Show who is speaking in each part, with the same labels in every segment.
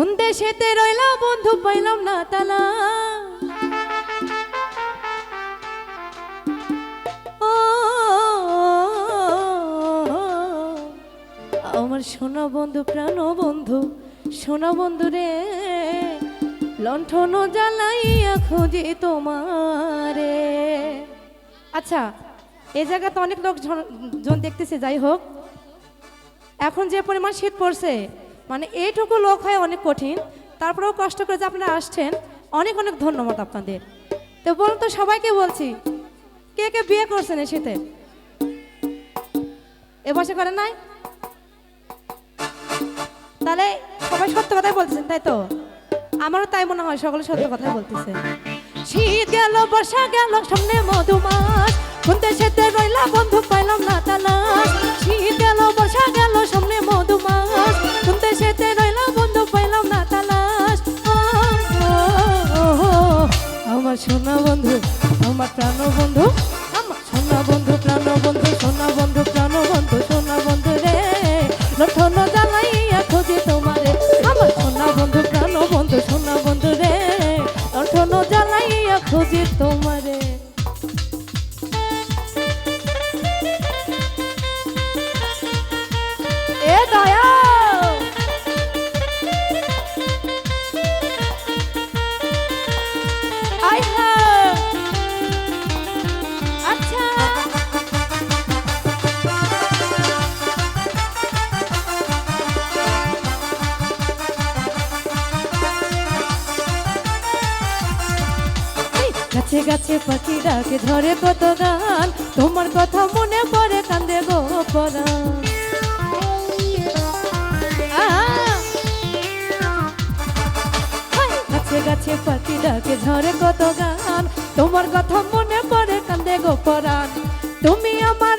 Speaker 1: কোন দেশেতে রইলা বন্ধু পাইলাম না তালা? আমার সোনা বন্ধু, প্রাণ বন্ধু সোনা বন্ধু রে। লণ্ঠন জ্বালাইয়া খুঁজি তোমারে। আচ্ছা এই জায়গাতে অনেক লোক জন দেখতেছে, যাই হোক। এখন যে পরিমাণ শীত পড়ছে মানে এইটুকু লোক হয় অনেক কঠিন। তারপরেও কষ্ট করে যে আপনারা আসছেন, অনেক অনেক ধন্যবাদ আপনাদের। তো বলুন তো, সবাইকে বলছি, কে কে বিয়ে করছেন শীতে এ বসে করেন নাই? তাহলে সবাই সত্য কথাই বলতেছেন, তাই তো? আমারও তাই মনে হয়, সকলে সত্য কথাই বলতেছে। শীত গেল, বর্ষা গেল, সামনে মধুমাস। কোন দেশেতে রইলা বন্ধু পাইলাম আমার প্রাণ বন্ধু, আমার সোনা বন্ধু, প্রাণ বন্ধু, সোনা বন্ধু, প্রাণ বন্ধু, সোনা বন্ধু রে। লঠন জ্বালাইয়া খোঁজে তোমারে, আমার সোনা বন্ধু, প্রাণ বন্ধু, সোনা বন্ধু রে। লঠন জ্বালাইয়া খোঁজে তোমারে। গাছে গাছে পাখি ডাকে, ধরে কত গান তোমার কথা মনে পড়ে, কান্দে গো গাছে গাছে পাখি ডাকে ঝরে কত গান তোমার কথা মনে পড়ে, কান্দে গো পরাণ। তুমি আমার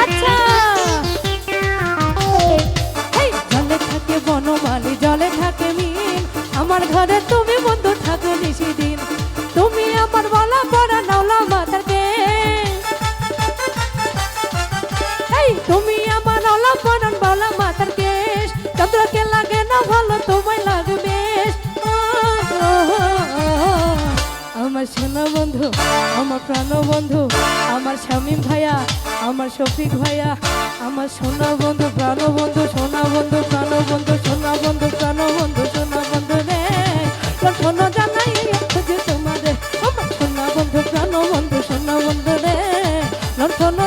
Speaker 1: আচ্ছা। ঘরে তুমি বন্ধু থাকো নিশিদিন। তুমি আমার বলা পড়া নাওলা মাতাকে তুমি আমার নলা পরান বলা মাতার কেশ। চন্দ্রকে লাগে না ভালো তোমায় সোনা বন্ধু, আমার প্রাণ বন্ধু, আমার স্বামী ভাইয়া, আমার শফিক ভাইয়া, আমার সোনা বন্ধু, প্রাণ বন্ধু সোনা বন্ধু, প্রাণ বন্ধু সোনা বন্ধু, প্রাণ বন্ধু সোনা বন্ধু রে। লক্ষণ জানাই তোমাদের সোনা বন্ধু, প্রাণ বন্ধু সোনা বন্ধু রে। লক্ষণ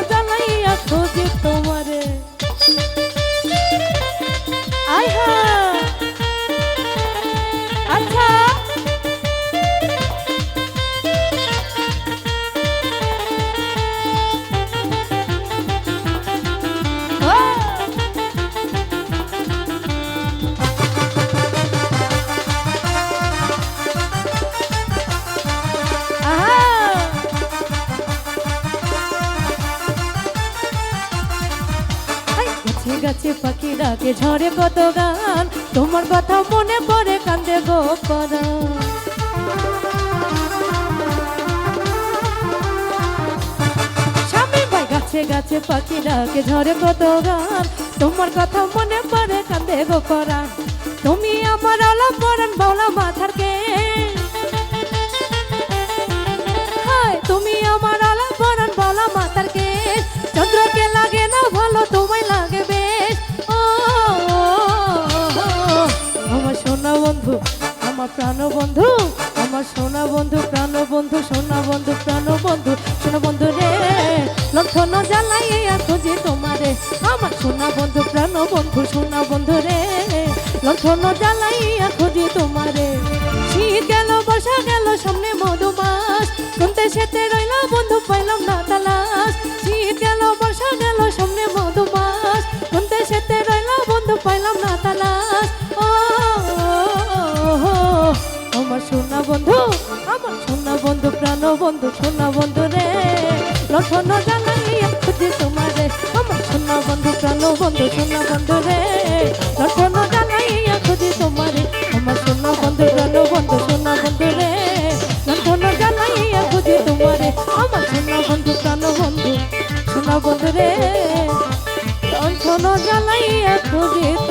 Speaker 1: পাখি ডাকে ঝরে কত গান? তোমার কথা মনে পড়ে কান্দে গো পরাণ। গাছে গাছে পাখি ডাকে ঝরে কত গান? তোমার কথা মনে পড়ে কান্দে গো পরাণ তুমি আমার আলো পরাণ বাউলা মাথার কে? হায় বন্ধু বন্ধু প্রাণ বন্ধু সোনা বন্ধু প্রাণ বন্ধু সোনা বন্ধু রে লক্ষণ জ্বালাইয়া খুঁজি তোমারে আমার সোনা বন্ধু প্রাণ বন্ধু সোনা বন্ধু রে লক্ষণ জ্বালাইয়া খুঁজি তোমারে শীত গেল বর্ষা গেল সামনে মধুমাস কোনতে সেতে রইল বন্ধু পাইলাম না তালাশ শীত গেল বর্ষা গেল সামনে মধুমাস কোনতে সেতে রইল বন্ধু পাইলাম না ও আমার সোনা বন্ধু আমার সোনা বন্ধু, প্রাণ বন্ধু, সোনা বন্ধু রে। লক্ষণ জ্বালাইয়া খুঁজি তোমারে। আমার সোনা বন্ধু, প্রাণ বন্ধু, সোনা বন্ধু রে। লক্ষণ জ্বালাইয়া খুঁজি তোমারে। আমার সোনা বন্ধু, প্রাণ বন্ধু, সোনা বন্ধু রে। লক্ষণ জ্বালাইয়া খুঁজি তোমারে। আমার সোনা বন্ধু, প্রাণ বন্ধু, সোনা বন্ধু রে। লক্ষণ জ্বালাইয়া খুঁজি